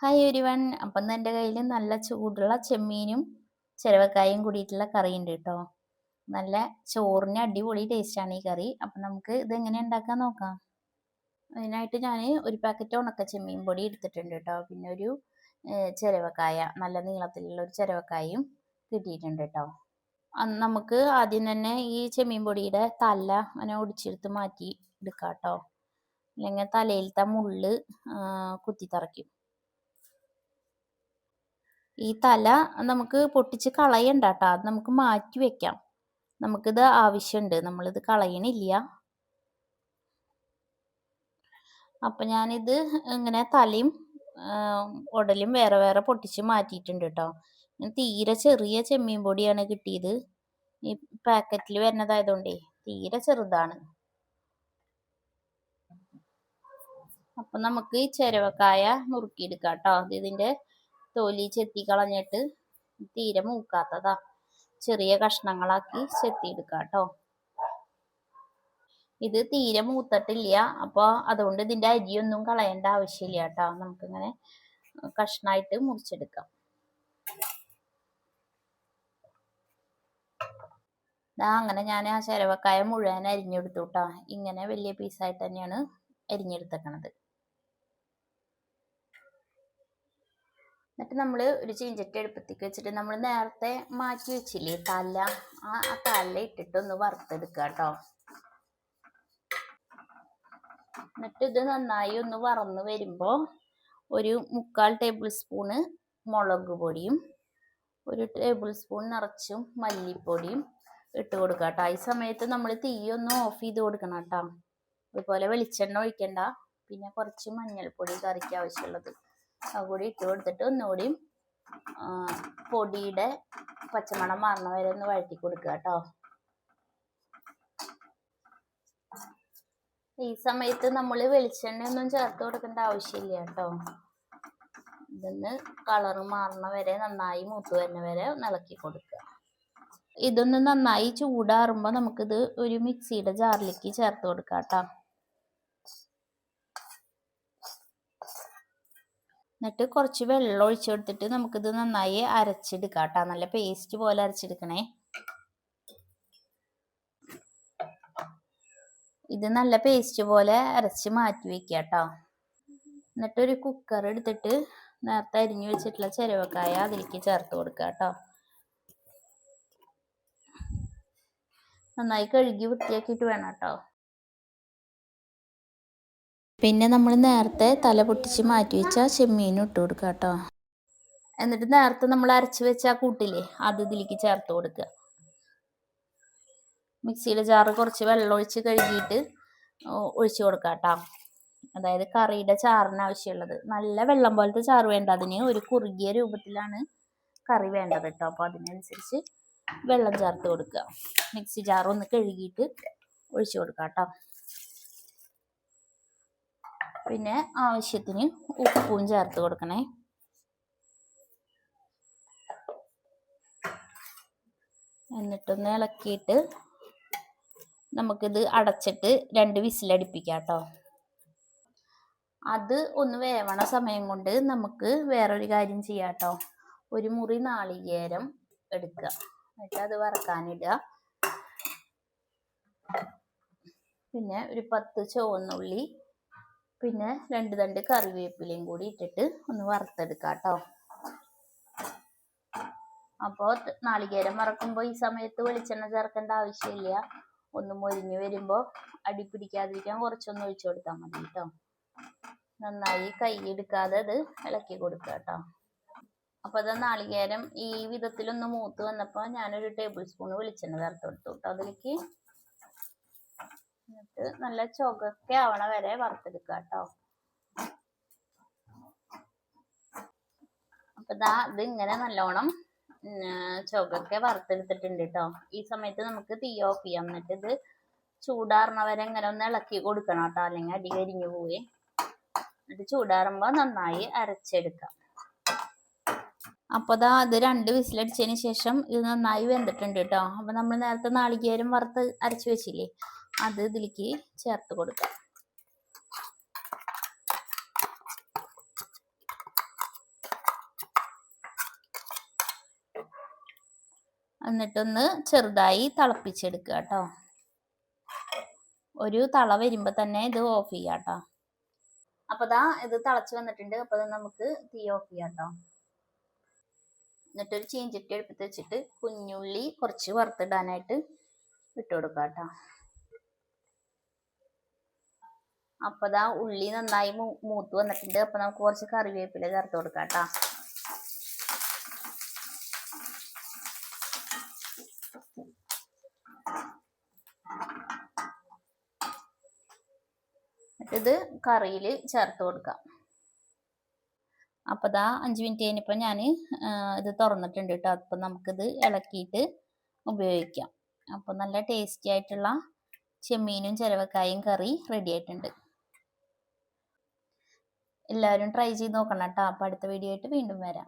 Hi ഒരു one അപ്പം തന്നെ എന്റെ കയ്യിൽ നല്ല ചൂടുള്ള ചെമ്മീനും ചിരവക്കായും കൂടിയിട്ടുള്ള കറി ഉണ്ട് കേട്ടോ. നല്ല ചോറിന് അടിപൊളി ടേസ്റ്റാണ് ഈ കറി. അപ്പം നമുക്ക് ഇത് എങ്ങനെ ഉണ്ടാക്കാൻ നോക്കാം. അതിനായിട്ട് ഞാൻ ഒരു പാക്കറ്റ് ഉണക്ക ചെമ്മീൻ പൊടി എടുത്തിട്ടുണ്ട് കേട്ടോ. പിന്നെ ഒരു ചിരവക്കായ നല്ല നീളത്തിലുള്ള ഒരു ചിരവക്കായും കിട്ടിയിട്ടുണ്ട് കേട്ടോ. നമുക്ക് ആദ്യം തന്നെ ഈ ചെമ്മീൻ പൊടിയുടെ തല അങ്ങനെ ഒടിച്ചെടുത്ത് മാറ്റി എടുക്കാം കേട്ടോ. അല്ലെങ്കിൽ തലയിലത്തെ മുള്ള് കുത്തിത്തറയ്ക്കും ഈ തല നമുക്ക് പൊട്ടിച്ച് കളയണ്ട കേട്ടോ അത് നമുക്ക് മാറ്റി വെക്കാം. നമുക്കിത് ആവശ്യമുണ്ട് നമ്മളിത് കളയണില്ല. അപ്പം ഞാനിത് ഇങ്ങനെ തലയും ഉടലും വേറെ വേറെ പൊട്ടിച്ച് മാറ്റിയിട്ടുണ്ട് കേട്ടോ തീരെ ചെറിയ ചെമ്മീൻ പൊടിയാണ് കിട്ടിയത്. ഈ പാക്കറ്റിൽ വരുന്നതായതുകൊണ്ടേ തീരെ ചെറുതാണ്. അപ്പം നമുക്ക് ഈ ചെരവക്കായ നുറുക്കിയെടുക്കാം കേട്ടോ ഇതിന്റെ തൊലി ചെത്തിക്കളഞ്ഞിട്ട് തീരെ മൂക്കാത്തതാ. ചെറിയ കഷ്ണങ്ങളാക്കി ചെത്തിയെടുക്കാം കേട്ടോ ഇത് തീരെ മൂത്തട്ടില്ല. അപ്പോൾ അതുകൊണ്ട് ഇതിന്റെ അരിയൊന്നും കളയേണ്ട ആവശ്യമില്ല കേട്ടോ. നമുക്കിങ്ങനെ കഷ്ണമായിട്ട് മുറിച്ചെടുക്കാം. ഇതാ അങ്ങനെ ഞാൻ ആ ചിരവക്കായ മുഴുവൻ അരിഞ്ഞെടുത്തു കേട്ടോ. ഇങ്ങനെ വലിയ പീസായിട്ട് തന്നെയാണ് അരിഞ്ഞെടുത്തേക്കണത്. എന്നിട്ട് നമ്മൾ ഒരു ചീഞ്ചട്ടി എടുപ്പത്തേക്ക് വെച്ചിട്ട് നമ്മൾ നേരത്തെ മാറ്റി വെച്ചില്ലേ തല ആ തല ഇട്ടിട്ട് ഒന്ന് വറുത്തെടുക്കുക കേട്ടോ. എന്നിട്ട് ഇത് നന്നായി ഒന്ന് വറന്ന് വരുമ്പോൾ ഒരു മുക്കാൽ ടേബിൾ സ്പൂണ് മുളക് പൊടിയും ഒരു ടേബിൾ സ്പൂൺ നിറച്ചും മല്ലിപ്പൊടിയും ഇട്ട് കൊടുക്കുക കേട്ടോ. ഈ സമയത്ത് നമ്മൾ തീയൊന്നും ഓഫ് ചെയ്ത് കൊടുക്കണം കേട്ടോ. അതുപോലെ വെളിച്ചെണ്ണ ഒഴിക്കണ്ട. പിന്നെ കുറച്ച് മഞ്ഞൾപ്പൊടി കറിക്ക് ആവശ്യമുള്ളത്. അതുകൂടി ഇട്ട് കൊടുത്തിട്ട് ഒന്നുകൂടി പൊടിയുടെ പച്ചമണം മാറണ വരെ ഒന്ന് വഴറ്റി കൊടുക്കുക കേട്ടോ. ഈ സമയത്ത് നമ്മൾ വെളിച്ചെണ്ണ ഒന്നും ചേർത്ത് കൊടുക്കേണ്ട ആവശ്യമില്ല കേട്ടോ. ഇതൊന്ന് കളറ് മാറണ വരെ നന്നായി മൂത്ത് വരുന്ന വരെ ഇളക്കി കൊടുക്കുക. ഇതൊന്ന് നന്നായി ചൂടാറുമ്പോൾ നമുക്കിത് ഒരു മിക്സിയുടെ ജാറിലേക്ക് ചേർത്ത് കൊടുക്കാം കേട്ടോ. എന്നിട്ട് കുറച്ച് വെള്ളം ഒഴിച്ചു കൊടുത്തിട്ട് നമുക്കിത് നന്നായി അരച്ചെടുക്കാം കേട്ടോ. നല്ല പേസ്റ്റ് പോലെ അരച്ചെടുക്കണേ. ഇത് നല്ല പേസ്റ്റ് പോലെ അരച്ച് മാറ്റി വെക്കുക കേട്ടോ. എന്നിട്ടൊരു കുക്കർ എടുത്തിട്ട് നേരത്തെ അരിഞ്ഞു വെച്ചിട്ടുള്ള ചെരുവക്കായ അതിലേക്ക് ചേർത്ത് കൊടുക്കുക കേട്ടോ. നന്നായി കഴുകി വൃത്തിയാക്കിയിട്ട് വേണം കേട്ടോ. പിന്നെ നമ്മൾ നേരത്തെ തല പൊട്ടിച്ച് മാറ്റി വെച്ച ചെമ്മീനും ഇട്ട് കൊടുക്കുക കേട്ടോ. എന്നിട്ട് നേരത്തെ നമ്മൾ അരച്ച് വെച്ച ആ കൂട്ടില്ലേ അത് ഇതിലേക്ക് ചേർത്ത് കൊടുക്കുക. മിക്സിയിലെ ജാറ് കുറച്ച് വെള്ളം ഒഴിച്ച് കഴുകിയിട്ട് ഒഴിച്ച് കൊടുക്കുക കേട്ടോ. അതായത് കറിയുടെ ചാറിന് ആവശ്യമുള്ളത്. നല്ല വെള്ളം പോലത്തെ ചാറ് വേണ്ട. അതിന് ഒരു കുറുകിയ രൂപത്തിലാണ് കറി വേണ്ടത് കേട്ടോ. അപ്പോൾ അതിനനുസരിച്ച് വെള്ളം ചേർത്ത് കൊടുക്കുക. മിക്സി ജാർ ഒന്ന് കഴുകിയിട്ട് ഒഴിച്ചു കൊടുക്കുക കേട്ടോ. പിന്നെ ആവശ്യത്തിന് ഉപ്പും ചേർത്ത് കൊടുക്കണേ. എന്നിട്ടൊന്ന് ഇളക്കിയിട്ട് നമുക്കിത് അടച്ചിട്ട് രണ്ട് വിസിലടിപ്പിക്കാം കേട്ടോ അത് ഒന്ന് വേവണ സമയം കൊണ്ട് നമുക്ക് വേറൊരു കാര്യം ചെയ്യാം കേട്ടോ ഒരു മുറി നാളികേരം എടുക്കുക. എന്നിട്ട് അത് വറക്കാനിടുക. പിന്നെ ഒരു പത്ത് ചുവന്നുള്ളി പിന്നെ രണ്ട് തണ്ട് കറിവേപ്പിലയും കൂടി ഇട്ടിട്ട് ഒന്ന് വറുത്തെടുക്കാം കേട്ടോ അപ്പോൾ നാളികേരം വറക്കുമ്പോൾ ഈ സമയത്ത് വെളിച്ചെണ്ണ ചേർക്കേണ്ട ആവശ്യമില്ല. ഒന്ന് മൊരിഞ്ഞു വരുമ്പോൾ അടി പിടിക്കാതിരിക്കാൻ കുറച്ചൊന്ന് ഒഴിച്ചു കൊടുത്താൽ മതി കേട്ടോ. നന്നായി കൈ എടുക്കാതെ അത് ഇളക്കി കൊടുക്കുക കേട്ടോ. അപ്പോൾ അത് നാളികേരം ഈ വിധത്തിലൊന്ന് മൂത്ത് വന്നപ്പോൾ ഞാനൊരു ടേബിൾ സ്പൂൺ വെളിച്ചെണ്ണ ചേർത്ത് കൊടുത്തു കേട്ടോ അതിലേക്ക്. എന്നിട്ട് നല്ല ചുകൊക്കെ ആവണ വരെ വറുത്തെടുക്കുക കേട്ടോ അപ്പൊ ദാ ഇത് ഇങ്ങനെ നല്ലോണം ചുകൊക്കെ വറുത്തെടുത്തിട്ടുണ്ട് കേട്ടോ ഈ സമയത്ത് നമുക്ക് തീ ഓഫ് ചെയ്യാം. എന്നിട്ട് ഇത് വരെ ഇങ്ങനെ ഒന്ന് ഇളക്കി കൊടുക്കണം കേട്ടോ അല്ലെങ്കിൽ അടി കരിഞ്ഞു പോവേ. എന്നിട്ട് ചൂടാറുമ്പോ നന്നായി അരച്ചെടുക്കാം. അപ്പോൾ ദാ അത് രണ്ട് വിസിലടിച്ചതിന് ശേഷം ഇത് നന്നായി വെന്തിട്ടുണ്ട് കേട്ടോ അപ്പോൾ നമ്മൾ നേരത്തെ നാളികേരം വറുത്ത് അരച്ചു വെച്ചില്ലേ? അത് ഇതിലേക്ക് ചേർത്ത് കൊടുക്കാം. എന്നിട്ടൊന്ന് ചെറുതായി തിളപ്പിച്ചെടുക്കുക കേട്ടോ. ഒരു തള വരുമ്പോ തന്നെ ഇത് ഓഫ് ചെയ്യാം കേട്ടോ. അപ്പോൾ ദാ ഇത് തിളച്ചു വന്നിട്ടുണ്ട്. അപ്പോൾ നമുക്ക് തീ ഓഫ് ചെയ്യാം കേട്ടോ. എന്നിട്ടൊരു ചീഞ്ചട്ടി എടുപ്പിച്ച് വെച്ചിട്ട് കുഞ്ഞുള്ളി കുറച്ച് വറുത്തിടാനായിട്ട് ഇട്ടുകൊടുക്കാം കേട്ടോ. അപ്പോൾ ദാ ഉള്ളി നന്നായി മൂത്ത് വന്നിട്ടുണ്ട്. അപ്പോൾ നമുക്ക് കുറച്ച് കറിവേപ്പില ചേർത്ത് കൊടുക്കാം കേട്ടോ ഇത് കറിയിൽ ചേർത്ത് കൊടുക്കാം. അപ്പോൾ ദാ അഞ്ച് മിനിറ്റ് കഴിഞ്ഞപ്പോൾ ഞാൻ ഇത് തുറന്നിട്ടുണ്ട് കേട്ടോ. അപ്പം നമുക്കിത് ഇളക്കിയിട്ട് ഉപയോഗിക്കാം. അപ്പോൾ നല്ല ടേസ്റ്റി ആയിട്ടുള്ള ചെമ്മീനും ചിരവക്കായും കറി റെഡി ആയിട്ടുണ്ട്. എല്ലാവരും ട്രൈ ചെയ്ത് നോക്കണം കേട്ടോ. അപ്പോൾ അടുത്ത വീഡിയോ ആയിട്ട് വീണ്ടും വരാം.